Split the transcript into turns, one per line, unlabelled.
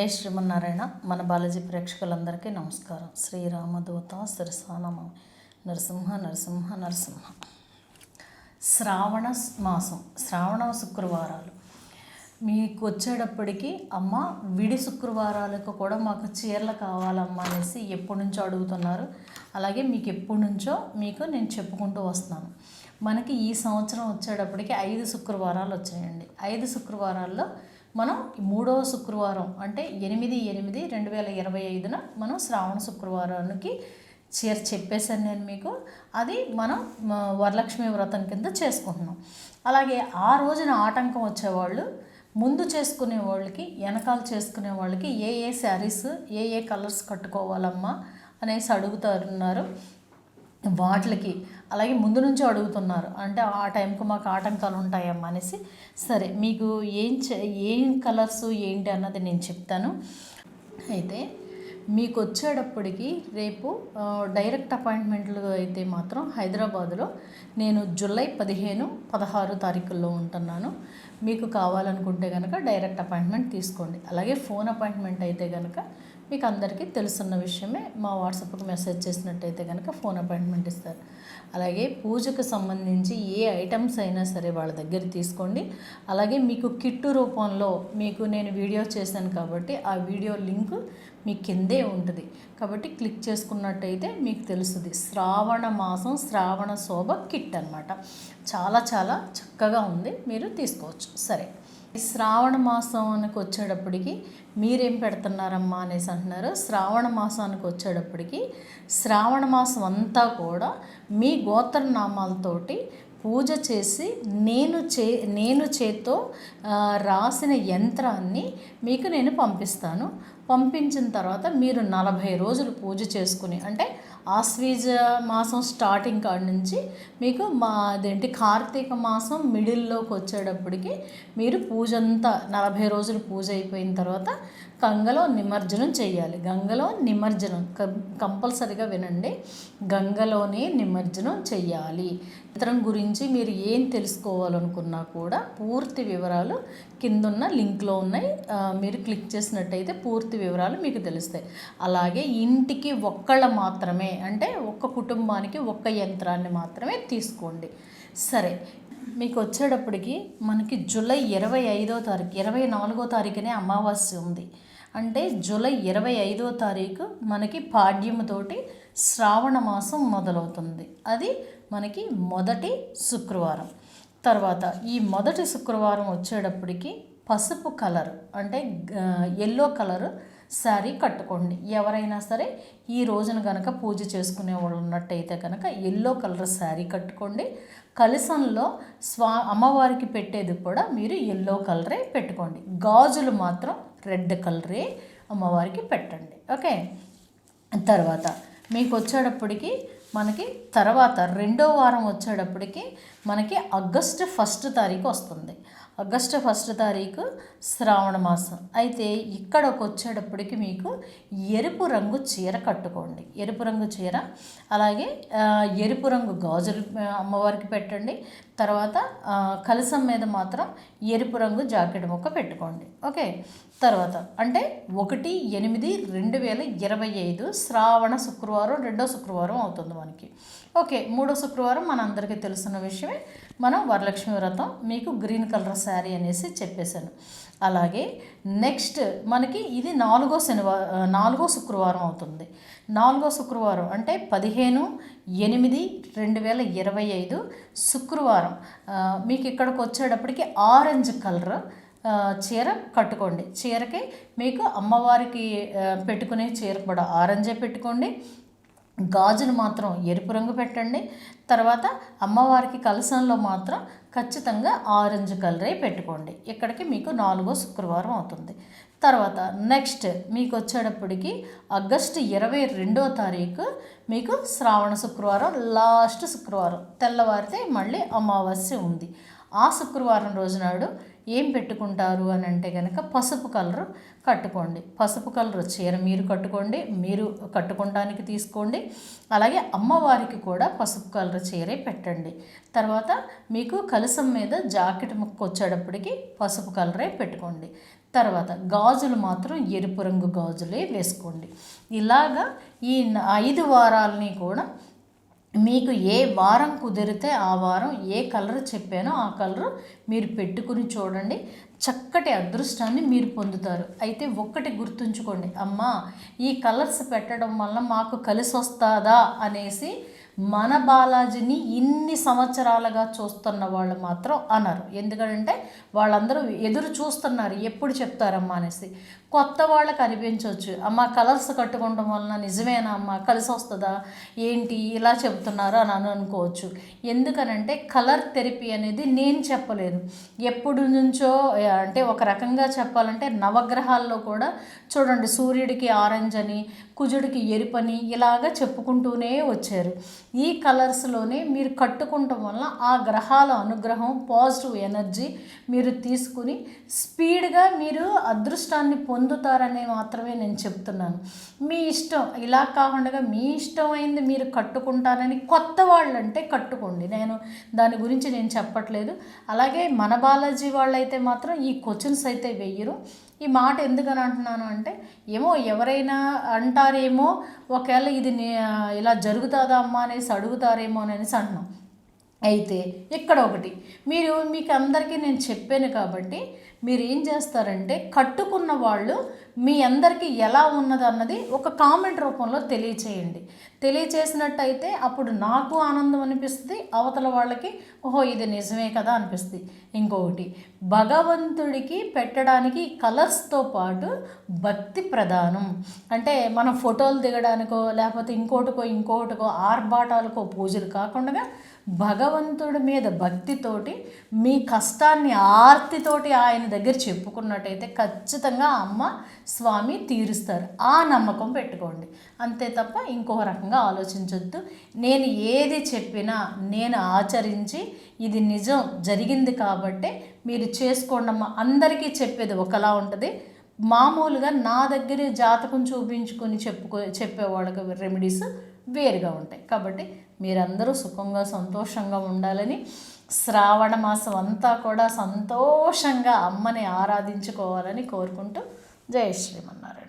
జై శ్రీమన్నారాయణ. మన బాలాజీ ప్రేక్షకులందరికీ నమస్కారం. శ్రీరామదూత శిరసానమ నరసింహ నరసింహ నరసింహ. శ్రావణ మాసం శ్రావణ శుక్రవారాలు. మీకు వచ్చేటప్పటికి అమ్మ విడి శుక్రవారాలకు కూడా మాకు చీరలు కావాలమ్మా అనేసి ఎప్పటి నుంచో అడుగుతున్నారు. అలాగే మీకు ఎప్పటి నుంచో మీకు నేను చెప్పుకుంటూ వస్తున్నాను. మనకి ఈ సంవత్సరం వచ్చేటప్పటికి ఐదు శుక్రవారాలు వచ్చాయండి. ఐదు శుక్రవారాల్లో మనం మూడవ శుక్రవారం అంటే ఎనిమిది ఎనిమిది రెండు వేల ఇరవై ఐదున మనం శ్రావణ శుక్రవారానికి చీర చెప్పేశాను నేను మీకు. అది మనం వరలక్ష్మి వ్రతం కింద చేసుకుంటున్నాం. అలాగే ఆ రోజున ఆటంకం వచ్చేవాళ్ళు ముందు చేసుకునే వాళ్ళకి వెనకాల చేసుకునే వాళ్ళకి ఏ ఏ శారీస్ ఏ ఏ కలర్స్ కట్టుకోవాలమ్మా అనేసి అడుగుతున్నారు వాటికి అలాగే ముందు నుంచి అడుగుతున్నారు. అంటే ఆ టైంకు మాకు ఆటంకాలు ఉంటాయమ్మా అనేసి. సరే మీకు ఏం చే- ఏం కలర్స్ ఏంటి అన్నది నేను చెప్తాను. అయితే మీకు వచ్చేటప్పటికి రేపు డైరెక్ట్ అపాయింట్మెంట్లు అయితే మాత్రం హైదరాబాదులో నేను జూలై పదిహేను పదహారు తారీఖుల్లో ఉంటున్నాను. మీకు కావాలనుకుంటే కనుక డైరెక్ట్ అపాయింట్మెంట్ తీసుకోండి. అలాగే ఫోన్ అపాయింట్మెంట్ అయితే కనుక మీకు అందరికీ తెలుసున్న విషయమే మా వాట్సాప్కి మెసేజ్ చేసినట్టయితే కనుక ఫోన్ అపాయింట్మెంట్ ఇస్తారు. అలాగే పూజకు సంబంధించి ఏ ఐటమ్స్ అయినా సరే వాళ్ళ దగ్గర తీసుకోండి. అలాగే మీకు కిట్టు రూపంలో మీకు నేను వీడియో చేశాను కాబట్టి ఆ వీడియో లింక్ మీ కిందే ఉంటుంది. కాబట్టి క్లిక్ చేసుకున్నట్టయితే మీకు తెలుస్తుంది. శ్రావణ మాసం శ్రావణ శోభ కిట్ అనమాట చాలా చాలా చక్కగా ఉంది. మీరు తీసుకోవచ్చు. సరే. శ్రావణ మాసానికి వచ్చేటప్పటికి మీరేం పెడుతున్నారమ్మా అనేసి అంటున్నారు. శ్రావణ మాసానికి వచ్చేటప్పటికి శ్రావణ మాసం అంతా కూడా మీ గోత్రనామాలతోటి పూజ చేసి నేను చే నేను చేత్తో రాసిన యంత్రాన్ని మీకు నేను పంపిస్తాను. పంపించిన తర్వాత మీరు నలభై రోజులు పూజ చేసుకుని అంటే ఆశ్వీజ మాసం స్టార్టింగ్ కాడ నుంచి మీకు మా అదేంటి కార్తీక మాసం మిడిల్లోకి వచ్చేటప్పటికి మీరు పూజ అంతా నలభై రోజులు పూజ అయిపోయిన తర్వాత గంగలో నిమజ్జనం చేయాలి. గంగలో నిమజ్జనం కంపల్సరిగా వినండి. గంగలోనే నిమజ్జనం చేయాలి. చిత్రం గురించి మీరు ఏం తెలుసుకోవాలనుకున్నా కూడా పూర్తి వివరాలు కిందున్న లింక్లో ఉన్నాయి. మీరు క్లిక్ చేసినట్టయితే పూర్తి వివరాలు మీకు తెలుస్తాయి. అలాగే ఇంటికి ఒక్కళ్ళ మాత్రమే అంటే ఒక్క కుటుంబానికి ఒక్క యంత్రాన్ని మాత్రమే తీసుకోండి. సరే మీకు వచ్చేటప్పటికి మనకి జూలై ఇరవై ఐదో తారీఖు ఇరవై నాలుగో తారీఖునే అమావాస్య ఉంది. అంటే జూలై ఇరవై ఐదో తారీఖు మనకి పాడ్యముతోటి శ్రావణ మాసం మొదలవుతుంది. అది మనకి మొదటి శుక్రవారం. తర్వాత ఈ మొదటి శుక్రవారం వచ్చేటప్పటికి పసుపు కలర్ అంటే ఎల్లో కలర్ శారీ కట్టుకోండి. ఎవరైనా సరే ఈ రోజున కనుక పూజ చేసుకునే వాళ్ళు ఉన్నట్టయితే కనుక ఎల్లో కలర్ శారీ కట్టుకోండి. కలసంలో స్వా అమ్మవారికి పెట్టేది కూడా మీరు ఎల్లో కలరే పెట్టుకోండి. గాజులు మాత్రం రెడ్ కలరే అమ్మవారికి పెట్టండి. ఓకే? తర్వాత మీకు వచ్చేటప్పటికి మనకి తర్వాత రెండో వారం వచ్చేటప్పటికి మనకి ఆగస్టు ఫస్ట్ తారీఖు వస్తుంది. ఆగస్టు ఫస్ట్ తారీఖు శ్రావణ మాసం. అయితే ఇక్కడకు వచ్చేటప్పటికి మీకు ఎరుపు రంగు చీర కట్టుకోండి. ఎరుపు రంగు చీర అలాగే ఎరుపు రంగు గాజులు అమ్మవారికి పెట్టండి. తర్వాత కలసం మీద మాత్రం ఎరుపు రంగు జాకెట్ ముక్క పెట్టుకోండి. ఓకే? తర్వాత అంటే ఒకటి ఎనిమిది రెండు వేల ఇరవై ఐదు శ్రావణ శుక్రవారం రెండో శుక్రవారం అవుతుంది మనకి. ఓకే? మూడో శుక్రవారం మనందరికీ తెలుసున్న విషయమే. మనం వరలక్ష్మి వ్రతం మీకు గ్రీన్ కలర్ శారీ అనేసి చెప్పేశాను. అలాగే నెక్స్ట్ మనకి ఇది నాలుగో శనివారం నాలుగో శుక్రవారం అవుతుంది. నాలుగో శుక్రవారం అంటే పదిహేను ఎనిమిది రెండు వేల ఇరవై ఐదు శుక్రవారం. మీకు ఇక్కడికి వచ్చేటప్పటికి ఆరెంజ్ కలర్ చీర కట్టుకోండి. చీరకి మీకు అమ్మవారికి పెట్టుకునే చీర కూడా ఆరెంజే పెట్టుకోండి. గాజులు మాత్రం ఎరుపు రంగు పెట్టండి. తర్వాత అమ్మవారికి కలసంలో మాత్రం ఖచ్చితంగా ఆరెంజ్ కలరే పెట్టుకోండి. ఇక్కడికి మీకు నాలుగో శుక్రవారం అవుతుంది. తర్వాత నెక్స్ట్ మీకు వచ్చేటప్పటికి ఆగస్టు ఇరవై రెండో తారీఖు మీకు శ్రావణ శుక్రవారం లాస్ట్ శుక్రవారం. తెల్లవారితే మళ్ళీ అమావాస్య ఉంది. ఆ శుక్రవారం రోజు నాడు ఏం పెట్టుకుంటారు అని అంటే కనుక పసుపు కలర్ కట్టుకోండి. పసుపు కలర్ చీర మీరు కట్టుకోండి మీరు కట్టుకోవడానికి తీసుకోండి. అలాగే అమ్మవారికి కూడా పసుపు కలర్ చీరే పెట్టండి. తర్వాత మీకు కలసం మీద జాకెట్ ముక్క వచ్చేటప్పటికి పసుపు కలరే పెట్టుకోండి. తర్వాత గాజులు మాత్రం ఎరుపు రంగు గాజులే వేసుకోండి. ఇలాగా ఈ ఐదు వారాలని కూడా మీకు ఏ వారం కుదిరితే ఆ వారం ఏ కలర్ చెప్పానో ఆ కలర్ మీరు పెట్టుకుని చూడండి. చక్కటి అదృష్టాన్ని మీరు పొందుతారు. అయితే ఒక్కటి గుర్తుంచుకోండి. అమ్మా ఈ కలర్స్ పెట్టడం వల్ల మాకు కలిసి వస్తుందా అనేసి మన బాలాజీని ఇన్ని సంవత్సరాలుగా చూస్తున్న వాళ్ళు మాత్రం అనరు. ఎందుకంటే వాళ్ళందరూ ఎదురు చూస్తున్నారు. ఎప్పుడు చెప్తారమ్మా అనేసి. కొత్త వాళ్ళకి అనిపించవచ్చు అమ్మ కలర్స్ కట్టుకోవడం వలన నిజమేనా అమ్మ? కలిసి వస్తుందా? ఏంటి? ఇలా చెప్తున్నారు అని అని అనుకోవచ్చు. ఎందుకనంటే కలర్ థెరపీ అనేది నేను చెప్పలేదు ఎప్పుడు నుంచో అంటే ఒక రకంగా చెప్పాలంటే నవగ్రహాల్లో కూడా చూడండి సూర్యుడికి ఆరెంజ్ అని కుజుడికి ఎరుపని ఇలాగా చెప్పుకుంటూనే వచ్చారు. ఈ కలర్స్లోనే మీరు కట్టుకుంటాం వల్ల ఆ గ్రహాల అనుగ్రహం పాజిటివ్ ఎనర్జీ మీరు తీసుకుని స్పీడ్గా మీరు అదృష్టాన్ని పొందుతారని మాత్రమే నేను చెప్తున్నాను. మీ ఇష్టం ఇలా కాకుండా మీ ఇష్టమైంది మీరు కట్టుకుంటారని కొత్త వాళ్ళంటే కట్టుకోండి. నేను దాని గురించి నేను చెప్పట్లేదు. అలాగే మన బాలాజీ వాళ్ళైతే మాత్రం ఈ క్వశ్చన్స్ అయితే వెయ్యరు ఈ మాట ఎందుకని అంటున్నాను అంటే ఏమో ఎవరైనా అంటారేమో ఒకవేళ ఇది ఇలా జరుగుతుందా అమ్మా అనేసి అడుగుతారేమో అనేసి అంటున్నాం. అయితే ఇక్కడ ఒకటి మీరు మీకు అందరికీ నేను చెప్పాను కాబట్టి మీరు ఏం చేస్తారంటే కట్టుకున్న వాళ్ళు మీ అందరికీ ఎలా ఉన్నది అన్నది ఒక కామెంట్ రూపంలో తెలియచేయండి. తెలియచేసినట్టయితే అప్పుడు నాకు ఆనందం అనిపిస్తుంది అవతల వాళ్ళకి ఓహో ఇది నిజమే కదా అనిపిస్తుంది. ఇంకొకటి భగవంతుడికి పెట్టడానికి కలర్స్తో పాటు భక్తి ప్రధానం. అంటే మనం ఫోటోలు దిగడానికో లేకపోతే ఇంకోటికో ఇంకోటికో ఆర్భాటాలకో పూజలు కాకుండా భగవంతుడి మీద భక్తితోటి మీ కష్టాన్ని ఆర్తితోటి ఆయన దగ్గర చెప్పుకున్నట్టయితే ఖచ్చితంగా అమ్మ స్వామి తీరుస్తారు. ఆ నమ్మకం పెట్టుకోండి. అంతే తప్ప ఇంకో రకంగా ఆలోచించొద్దు. నేను ఏది చెప్పినా నేను ఆచరించి ఇది నిజం జరిగింది కాబట్టే మీరు చేసుకోండమ్మా. అందరికీ చెప్పేది ఒకలా ఉంటుంది. మామూలుగా నా దగ్గర జాతకం చూపించుకొని చెప్పుకో చెప్పే వాళ్ళకి రెమెడీస్ వేరుగా ఉంటాయి. కాబట్టి మీరందరూ సుఖంగా సంతోషంగా ఉండాలని శ్రావణ మాసం అంతా కూడా సంతోషంగా అమ్మని ఆరాధించుకోవాలని కోరుకుంటూ జయ శ్రీమన్నారాయణ